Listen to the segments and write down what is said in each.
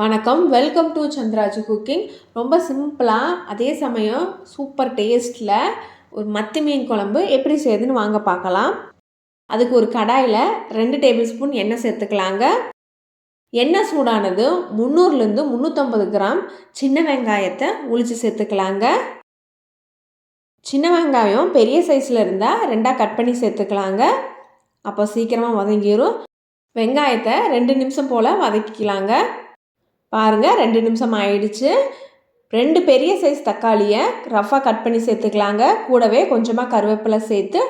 வணக்கம். Welcome to Chandraj cooking ரொம்ப சிம்பிளாக அதே சமயம் சூப்பர் டேஸ்ட்டில் ஒரு மத்தி மீன் குழம்பு எப்படி செய்யுதுன்னு வாங்க பார்க்கலாம். அதுக்கு ஒரு கடாயில் ரெண்டு டேபிள் ஸ்பூன் எண்ணெய் சேர்த்துக்கலாங்க. எண்ணெய் சூடானது முந்நூறுலேருந்து முந்நூற்றம்பது கிராம் சின்ன வெங்காயத்தை ஒழிச்சு சேர்த்துக்கலாங்க. சின்ன வெங்காயம் பெரிய சைஸில் இருந்தால் ரெண்டாக கட் பண்ணி சேர்த்துக்கலாங்க. அப்போ சீக்கிரமாக வதங்கிடும் வெங்காயத்தை ரெண்டு நிமிஷம் போல் வதக்கிக்கலாங்க. பாருங்கள் ரெண்டு நிமிஷம் ஆயிடுச்சு. ரெண்டு பெரிய சைஸ் தக்காளியை ரஃபாக கட் பண்ணி சேர்த்துக்கலாங்க. கூடவே கொஞ்சமாக கருவேப்பிலை சேர்த்து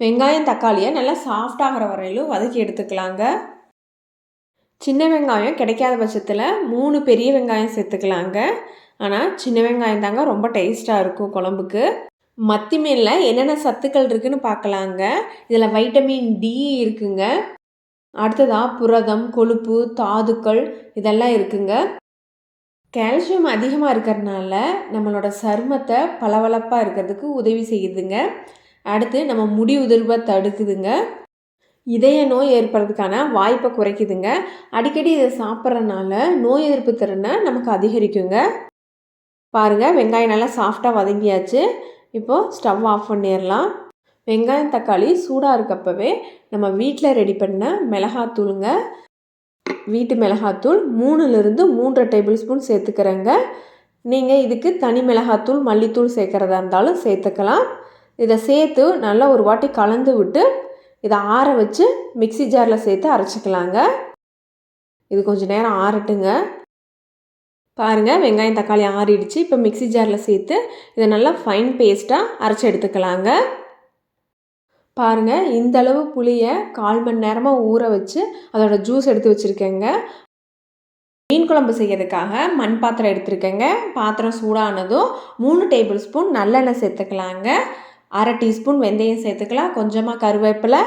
வெங்காயம் தக்காளியை நல்லா சாஃப்டாகிற வரையிலும் வதக்கி எடுத்துக்கலாங்க. சின்ன வெங்காயம் கிடைக்காத பட்சத்தில் மூணு பெரிய வெங்காயம் சேர்த்துக்கலாங்க. ஆனால் சின்ன வெங்காயம் தாங்க ரொம்ப டேஸ்ட்டாக இருக்கும் குழம்புக்கு. மத்தி மீனில் என்னென்ன சத்துக்கள் இருக்குதுன்னு பார்க்கலாங்க இதில் வைட்டமின் டி இருக்குங்க. அடுத்ததாக புரதம் கொழுப்பு தாதுக்கள் இதெல்லாம் இருக்குங்க. கால்சியம் அதிகமாக இருக்கிறதுனால நம்மளோட சருமத்தை பளபளப்பாக இருக்கிறதுக்கு உதவி செய்யுதுங்க. அடுத்து நம்ம முடி உதிர்வை தடுக்குதுங்க. இதய நோய் ஏற்படுறதுக்கான வாய்ப்பை குறைக்குதுங்க. அடிக்கடி இதை சாப்பிட்றதுனால நோய் எதிர்ப்பு திறனை நமக்கு அதிகரிக்குங்க. பாருங்கள் வெங்காயம் நல்லா சாஃப்டாக வதங்கியாச்சு. இப்போது ஸ்டவ் ஆஃப் பண்ணிடலாம். வெங்காயம் தக்காளி சூடாக இருக்கப்பவே நம்ம வீட்டில் ரெடி பண்ண மிளகாத்தூளுங்க. வீட்டு மிளகாத்தூள் மூணுலேருந்து மூன்றரை டேபிள் ஸ்பூன் சேர்த்துக்கிறேங்க. நீங்கள் இதுக்கு தனி மிளகாத்தூள் மல்லித்தூள் சேர்க்குறதா இருந்தாலும் சேர்த்துக்கலாம். இதை சேர்த்து நல்லா ஒரு வாட்டி கலந்து விட்டு இதை ஆற வச்சு மிக்சி ஜாரில் சேர்த்து அரைச்சிக்கலாங்க. இது கொஞ்சம் நேரம் ஆறட்டுங்க. பாருங்கள் வெங்காயம் தக்காளி ஆறிடுச்சு. இப்போ மிக்சி ஜாரில் சேர்த்து இதை நல்லா ஃபைன் பேஸ்ட்டாக அரைச்சி எடுத்துக்கலாங்க. பாருங்கள் இந்தளவு புளியை கால் மணி நேரமாக ஊற வச்சு அதோட ஜூஸ் எடுத்து வச்சுருக்கேங்க. மீன் குழம்பு செய்யறதுக்காக மண் பாத்திரம் எடுத்துருக்கேங்க. பாத்திரம் சூடானதும் மூணு டேபிள் ஸ்பூன் நல்லெண்ணெய் சேர்த்துக்கலாங்க. அரை டீஸ்பூன் வெந்தயம் சேர்த்துக்கலாம். கொஞ்சமாக கருவேப்பிலை.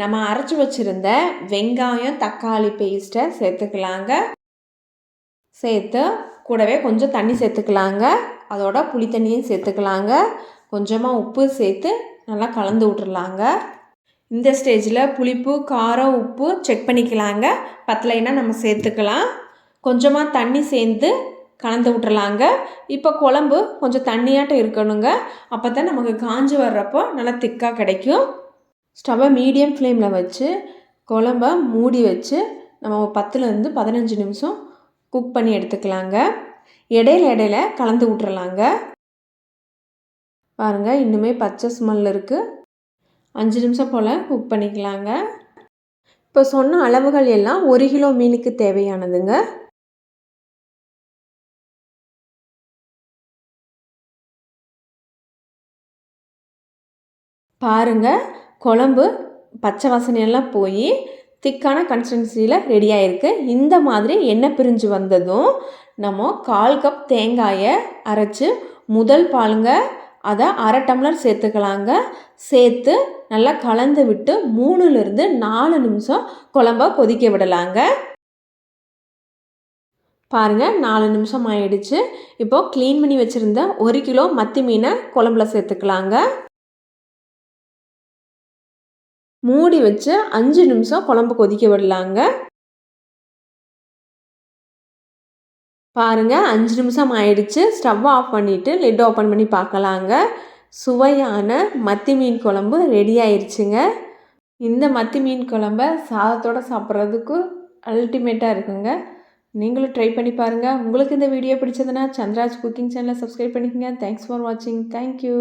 நம்ம அரைச்சி வச்சுருந்த வெங்காயம் தக்காளி பேஸ்ட்டை சேர்த்துக்கலாங்க. சேர்த்து கூடவே கொஞ்சம் தண்ணி சேர்த்துக்கலாங்க. அதோட புளி தண்ணியும் சேர்த்துக்கலாங்க. கொஞ்சமாக உப்பு சேர்த்து நல்லா கலந்து விட்றலாங்க இந்த ஸ்டேஜில் புளிப்பு காரம் உப்பு செக் பண்ணிக்கலாங்க. பத்தலைன்னா நம்ம சேர்த்துக்கலாம். கொஞ்சமாக தண்ணி சேர்ந்து கலந்து விட்றலாங்க இப்போ குழம்பு கொஞ்சம் தண்ணியாட்டம் இருக்கணுங்க. அப்போ தான் நமக்கு காஞ்சி வர்றப்போ நல்லா திக்காக கிடைக்கும். ஸ்டவ்வை மீடியம் ஃப்ளேமில் வச்சு குழம்ப மூடி வச்சு நம்ம பத்துலேருந்து பதினஞ்சு நிமிஷம் குக் பண்ணி எடுத்துக்கலாங்க. இடையில இடையில கலந்து விட்றலாங்க பாருங்கள் இன்னுமே பச்சை ஸ்மெல் இருக்குது அஞ்சு நிமிஷம் போல் குக் பண்ணிக்கலாங்க. இப்போ சொன்ன அளவுகள் எல்லாம் ஒரு கிலோ மீனுக்கு தேவையானதுங்க. பாருங்கள் குழம்பு பச்சை வாசனையெல்லாம் போய் திக்கான கன்சிஸ்டன்சியில் ரெடி ஆகிருக்கு இந்த மாதிரி எண்ணெய் பிரிஞ்சு வந்ததும் நம்ம கால் கப் தேங்காயை அரைச்சி முதல் பாலுங்க அதை அரை டம்ளர் சேர்த்துக்கலாங்க. சேர்த்து நல்லா கலந்து விட்டு மூணுலேருந்து நாலு நிமிஷம் குழம்ப கொதிக்க விடலாங்க. பாருங்கள் நாலு நிமிஷம் ஆயிடுச்சு. இப்போது க்ளீன் பண்ணி வச்சுருந்த ஒரு கிலோ மத்தி மீனை குழம்புல சேர்த்துக்கலாங்க. மூடி வச்சு அஞ்சு நிமிஷம் குழம்பு கொதிக்க விடலாங்க. பாருங்கள் அஞ்சு நிமிஷம் ஆயிடுச்சு. ஸ்டவ் ஆஃப் பண்ணிவிட்டு லிட் ஓப்பன் பண்ணி பார்க்கலாங்க. சுவையான மத்தி மீன் குழம்பு ரெடி ஆயிடுச்சுங்க இந்த மத்தி மீன் குழம்ப சாதத்தோடு சாப்பிட்றதுக்கு அல்டிமேட்டாக இருக்குங்க. நீங்களும் ட்ரை பண்ணி பாருங்கள் உங்களுக்கு இந்த வீடியோ பிடிச்சதுன்னா சந்திராஜ் குக்கிங் சேனலை சப்ஸ்கிரைப் பண்ணிக்கோங்க. தேங்க்ஸ் ஃபார் வாட்சிங் தேங்க்யூ